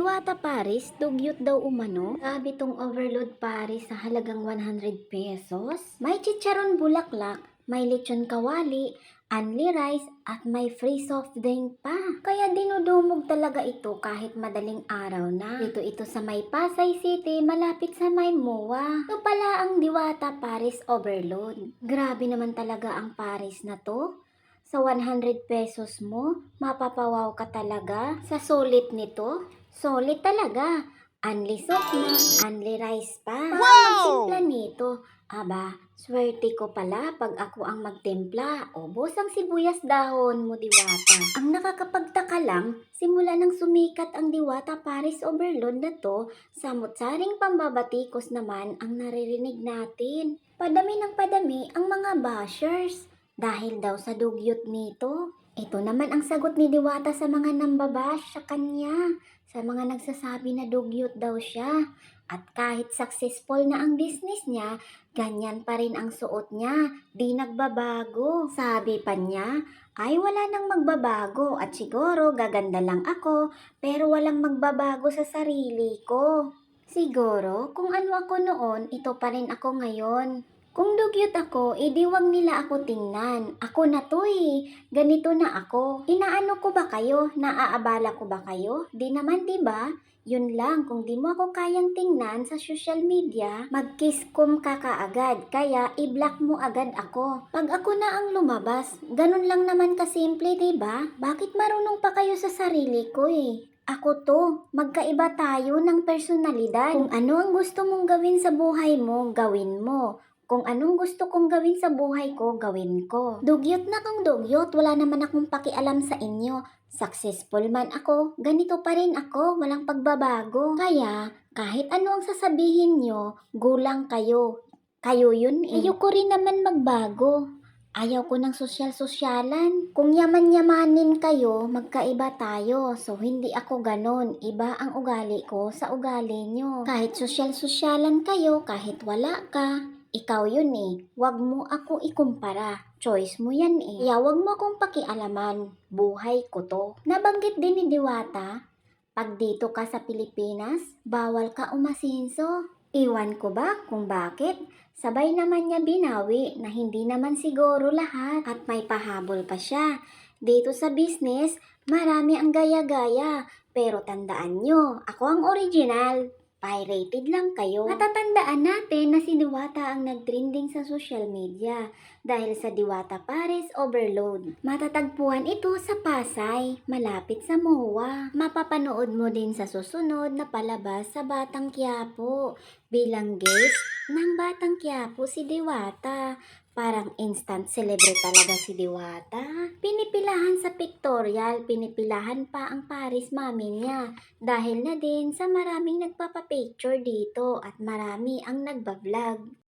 Diwata Paris, dugyot daw umano. Sabi tong overload Paris sa halagang 100 pesos. May chicharon bulaklak, may lechon kawali, only rice, at may free soft drink pa. Kaya dinudumog talaga ito kahit madaling araw na. Dito ito sa may Pasay City, malapit sa may MOA. Ito pala ang Diwata Paris Overload. Grabe naman talaga ang Paris na to. Sa 100 pesos mo, mapapawaw ka talaga. Sa sulit nito, solid talaga. Unli soft na, unli rice pa. Wow! Magtimpla nito. Aba, swerte ko pala pag ako ang magtimpla. Ubos ang sibuyas dahon mo, Diwata. Ang nakakapagtaka lang, simula nang sumikat ang Diwata Paris Overload na to, samot-saring pambabatikos naman ang naririnig natin. Padami ng padami ang mga bashers. Dahil daw sa dugyot nito. Ito naman ang sagot ni Diwata sa mga nambabash sa kanya. Sa mga nagsasabi na dugyot daw siya. At kahit successful na ang business niya, ganyan pa rin ang suot niya. Di nagbabago. Sabi pa niya, ay wala nang magbabago at siguro gaganda lang ako pero walang magbabago sa sarili ko. Siguro kung ano ako noon, ito pa rin ako ngayon. Kung dugyot ako, edi wag nila ako tingnan. Ako na to eh. Ganito na ako. Inaano ko ba kayo? Naaabala ko ba kayo? Di naman, di ba? Yun lang, kung di mo ako kayang tingnan sa social media, mag-kisscom ka kaagad. Kaya, i-block mo agad ako. Pag ako na ang lumabas, ganun lang naman kasimple, ba? Bakit marunong pa kayo sa sarili ko eh? Ako to, magkaiba tayo ng personalidad. Kung ano ang gusto mong gawin sa buhay mo, gawin mo. Kung anong gusto kong gawin sa buhay ko, gawin ko. Dugyot na kang dugyot, wala naman akong pakialam sa inyo. Successful man ako, ganito pa rin ako, walang pagbabago. Kaya, kahit ano ang sasabihin nyo, gulang kayo. Kayo yun eh. Ayoko rin naman magbago. Ayaw ko ng sosyal-sosyalan. Kung yaman-yamanin kayo, magkaiba tayo. So, hindi ako ganon. Iba ang ugali ko sa ugali nyo. Kahit sosyal-sosyalan kayo, kahit wala ka, ikaw yun eh. Huwag mo ako ikumpara. Choice mo yan eh. Kaya huwag mo akong pakialaman. Buhay ko to. Nabanggit din ni Diwata, pag dito ka sa Pilipinas, bawal ka umasinso. Iwan ko ba kung bakit? Sabay naman niya binawi na hindi naman siguro lahat at may pahabol pa siya. Dito sa business, marami ang gaya-gaya. Pero tandaan nyo, ako ang original. Pirated lang kayo. Natatandaan natin na si Diwata ang nagtrending sa social media dahil sa Diwata Paris Overload. Matatagpuan ito sa Pasay, malapit sa MOA. Mapapanood mo din sa susunod na palabas sa Batang Quiapo. Bilang guest ng Batang Quiapo si Diwata. Parang instant celebrity talaga si Diwata. Pinipilahan sa pictorial, pinipilahan pa ang Paris mami niya. Dahil na din sa maraming nagpapapicture dito at marami ang nagbablog.